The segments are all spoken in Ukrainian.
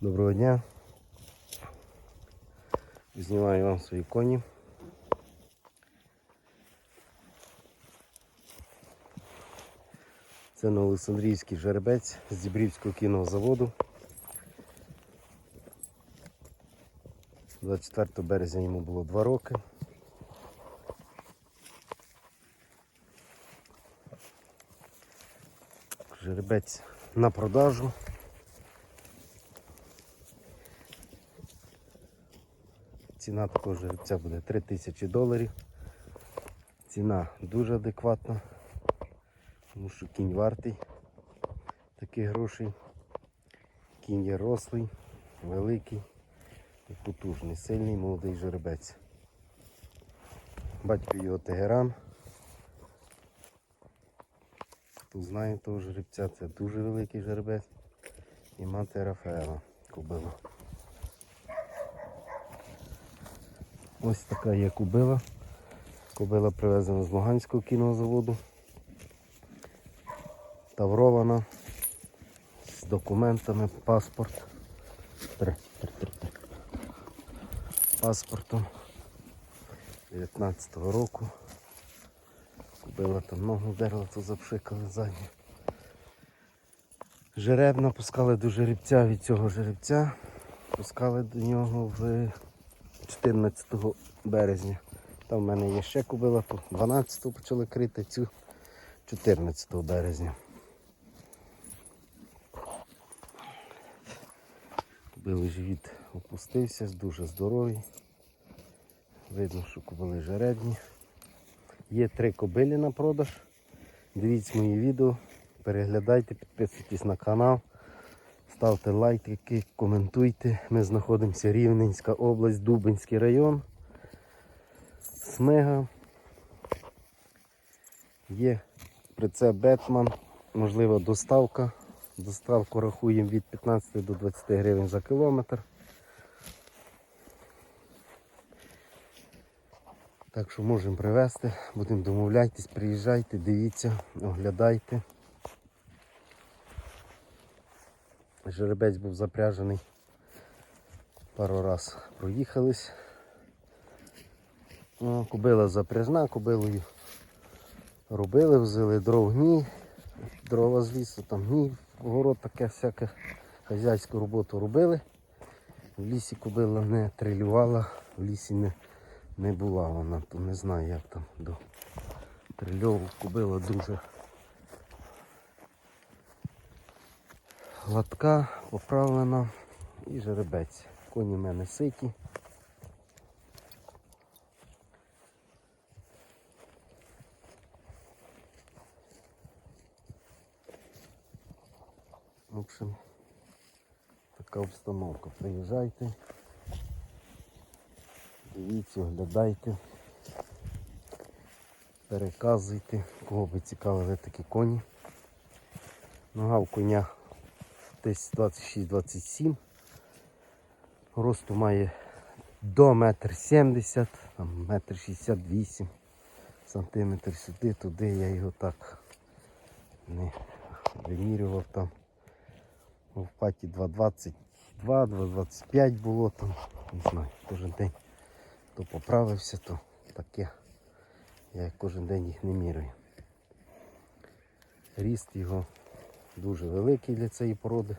Доброго дня. Знімаю вам свої коні. Це Новоолександрійський жеребець з Дібрівського кінного заводу. 24 березня йому було 2 роки. Жеребець на продажу. Ціна такого жеребця буде 3000 доларів. Ціна дуже адекватна, тому що кінь вартий таких грошей. Кінь є рослий, великий і потужний, сильний молодий жеребець. Батько його Тегеран. Хто знає того жеребця, це дуже великий жеребець. І мати Рафаела кубила. Ось така є кубила. Кубила привезена з Луганського кінного заводу. Таврована з документами, паспорт. Три, три, три, три. Паспортом 19-го року. Кубила там ногу дерла, то запшикали задню. Жеребна пускали до жеребця від цього жеребця. Пускали до нього в 14 березня. Там в мене є ще кубила, то 12 почали крити цю 14 березня. Кубилий живіт опустився, дуже здоровий. Видно, що кубили жеребні. Є три кобилі на продаж. Дивіться мої відео, переглядайте, підписуйтесь на канал, ставте лайки, коментуйте. Ми знаходимося Рівненська область, Дубинський район. Смига. Є прицеп Бетман, можлива доставка. Доставку рахуємо від 15 до 20 гривень за кілометр. Так що можемо привезти, будемо домовляйтесь, приїжджайте, дивіться, оглядайте. Жеребець був запряжений. Пару раз проїхались. Ну, Кубила запряжна, кубилою робили, взяли дров гні, дрова з лісу, там гні, город таке всяке хазяйську роботу робили. В лісі кубила не трилювала, в лісі не, не була вона, то не знаю як там до трильову кубила дуже гладка, поправлена і жеребець. Коні в мене ситі. В общем, така обстановка. Приїжджайте, дивіться, оглядайте, переказуйте, кого би цікавили такі коні. Нога в коня десь 26-27. Росту має до 1,70 м, метр 68 сантиметр сюди, туди я його так не вимірював там. В паті 2,22, 2,25 було там. Не знаю, кожен день то поправився, то таке. Я кожен день їх не міряю. Ріст його дуже великий для цієї породи.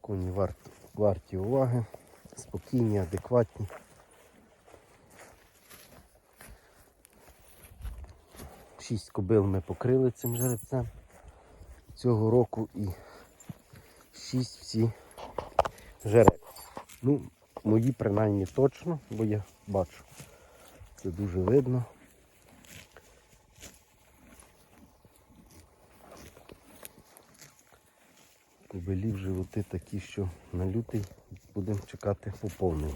Коні варт, варті уваги, спокійні, адекватні. Шість кобил ми покрили цим жеребцем цього року і шість всі жереб. Ну, мої принаймні точно, бо я бачу. Це дуже видно. Кобилів животи такі, що на лютий будемо чекати поповнення.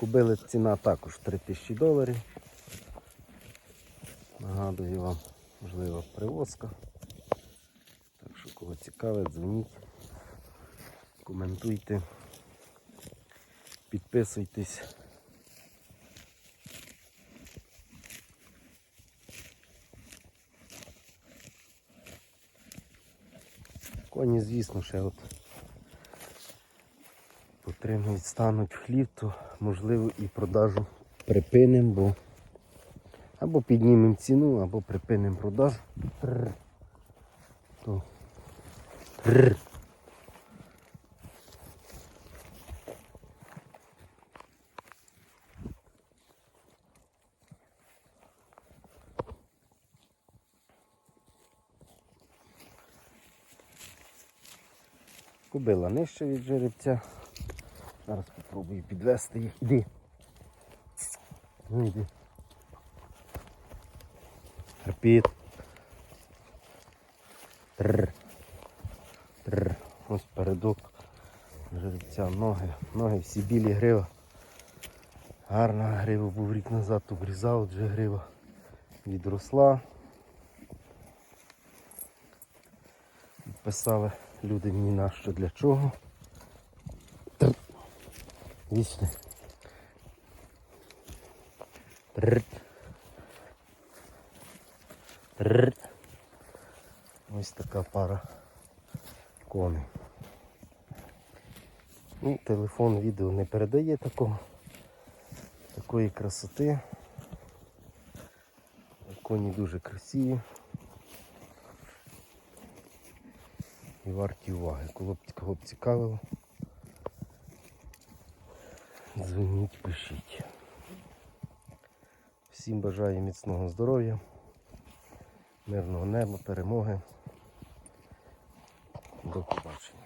Кубили ціна також 3000 доларів. Нагадую вам, можливо, привозка. Так що кого цікавить, дзвоніть, коментуйте, підписуйтесь. Коні, звісно, ще от потримують, стануть в хлів, то можливо і продажу припинимо, бо або піднімемо ціну, або припинимо продажу. То. Кубила нижче від жеребця. Зараз спробую підвести їх. Іди. Ну йди. Репіт. Тррр. Тррр. Ось передок жеребця, ноги. Ноги всі білі грива. Гарна грива був рік назад, обрізав, вже грива відросла. Писали люди мені на що для чого. Вічне. Ось така пара коней. Ну, телефон відео не передає такого, такої красоти. Коні дуже красиві. Варті уваги. Кого б, кого б цікавило, дзвоніть, пишіть. Всім бажаю міцного здоров'я, мирного неба, перемоги. До побачення.